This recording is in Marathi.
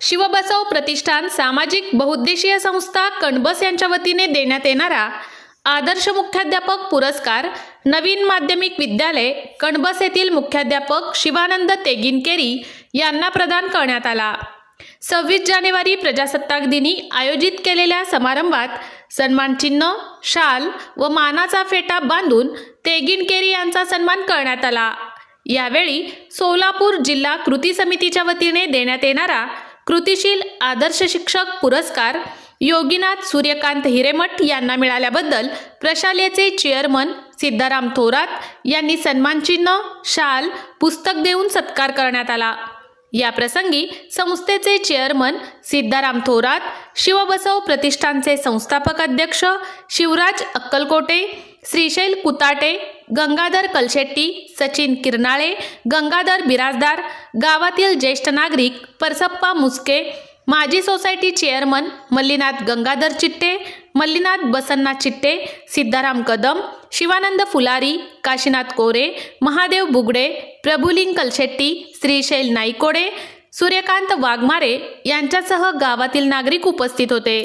शिवबसव प्रतिष्ठान सामाजिक बहुउद्देशीय संस्था कणबस यांच्या वतीने देण्यात येणारा आदर्श मुख्याध्यापक पुरस्कार नवीन माध्यमिक विद्यालय कणबस येथील मुख्याध्यापक शिवानंद तेगिनकेरी यांना प्रदान करण्यात आला. सव्वीस जानेवारी प्रजासत्ताक दिनी आयोजित केलेल्या समारंभात सन्मानचिन्ह शाल व मानाचा फेटा बांधून तेगिनकेरी यांचा सन्मान करण्यात आला. यावेळी सोलापूर जिल्हा कृती समितीच्या वतीने देण्यात येणारा कृतिशील आदर्श शिक्षक पुरस्कार योगीनाथ सूर्यकांत हिरेमठ यांना मिळाल्याबद्दल प्रशालेचे चेअरमन सिद्धाराम थोरात यांनी सन्मानचिन्ह शाल पुस्तक देऊन सत्कार करण्यात आला. या प्रसंगी संस्थेचे चेअरमन सिद्धाराम थोरात शिवबसव प्रतिष्ठानचे संस्थापक अध्यक्ष शिवराज अक्कलकोटे श्रीशैल कुताटे गंगाधर कलशेट्टी सचिन किरनाळे गंगाधर बिराजदार गावातील ज्येष्ठ नागरिक परसप्पा मुस्के माजी सोसायटी चेअरमन मल्लीनाथ गंगाधर चिट्टे मल्लीनाथ बसन्ना चिट्टे सिद्धाराम कदम शिवानंद फुलारी काशीनाथ कोरे महादेव बुगडे प्रभुलिंग कलशेट्टी श्रीशैल नाईकोडे सूर्यकांत वाघमारे यांच्यासह गावातील नागरिक उपस्थित होते.